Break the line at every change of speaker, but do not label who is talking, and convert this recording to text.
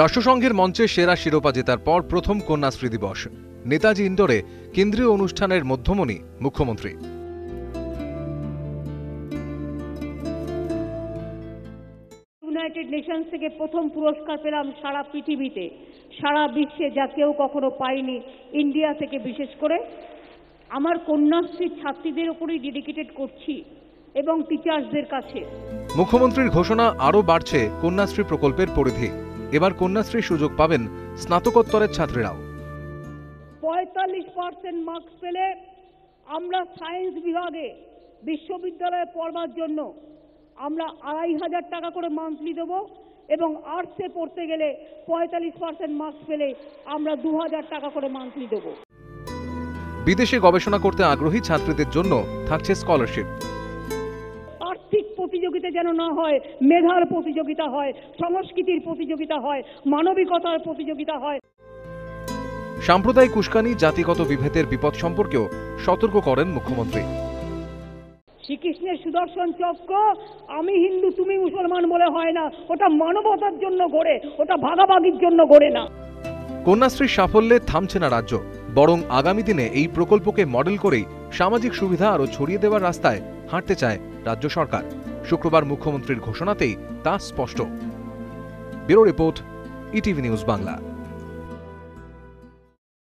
রাষ্ট্রসংঘের মঞ্চে সেরা শিরোপা জেতার পর প্রথম কন্যাশ্রী দিবস। নেতাজি ইন্ডোরে কেন্দ্রীয় অনুষ্ঠানের মধ্যমণি মুখ্যমন্ত্রী।
ইউনাইটেড নেশনস থেকে প্রথম পুরস্কার পেলাম সারা পৃথিবীতে। সারা বিশ্বে যা কেউ কখনো পায়নি ইন্ডিয়া থেকে বিশেষ করে। আমার কন্যাশ্রী ছাত্রীদের ওপরেই ডেডিকেটেড করছি এবং টিচার্সদের কাছে।
মুখ্যমন্ত্রীর ঘোষণা আরও বাড়ছে কন্যাশ্রী প্রকল্পের পরিধি। এবার কন্যাশ্রীর সুযোগ পাবেন স্নাতকোত্তরের ছাত্রীরাও।
পঁয়তাল্লিশ পার্সেন্ট মার্কস পেলে আমরা সায়েন্স বিভাগে বিশ্ববিদ্যালয়ে পড়বার জন্য আমরা আড়াই হাজার টাকা করে মান্থলি দেবো এবং আর্টসে পড়তে গেলে পঁয়তাল্লিশ পার্সেন্ট মার্কস পেলে আমরা দু হাজার টাকা করে মান্থলি দেবো।
বিদেশে গবেষণা করতে আগ্রহী ছাত্রীদের জন্য থাকছে স্কলারশিপ
প্রতিযোগিতা যেন না হয় মেধার প্রতিযোগিতা হয় সংস্কৃতির প্রতিযোগিতা হয় মানবিকতার প্রতিযোগিতা হয়।
সাম্প্রদায়িক উস্কানি জাতিগত বিভেদের বিপদ সম্পর্কেও সতর্ক করেন মুখ্যমন্ত্রী।
শ্রীকৃষ্ণের সুদর্শন চক্র আমি হিন্দু তুমি মুসলমান বলে হয় না। ওটা মানবতার জন্য গড়ে ওটা ভাগাভাগির জন্য গড়ে না।
কন্যাশ্রীর সাফল্যে থামছে না রাজ্য বরং আগামী দিনে এই প্রকল্পকে মডেল করেই সামাজিক সুবিধা আরও ছড়িয়ে দেওয়ার রাস্তায় হাঁটতে চায় রাজ্য সরকার। শুক্রবার মুখ্যমন্ত্রীর ঘোষণাতেই তা স্পষ্ট। Bureau report ETV news Bangla.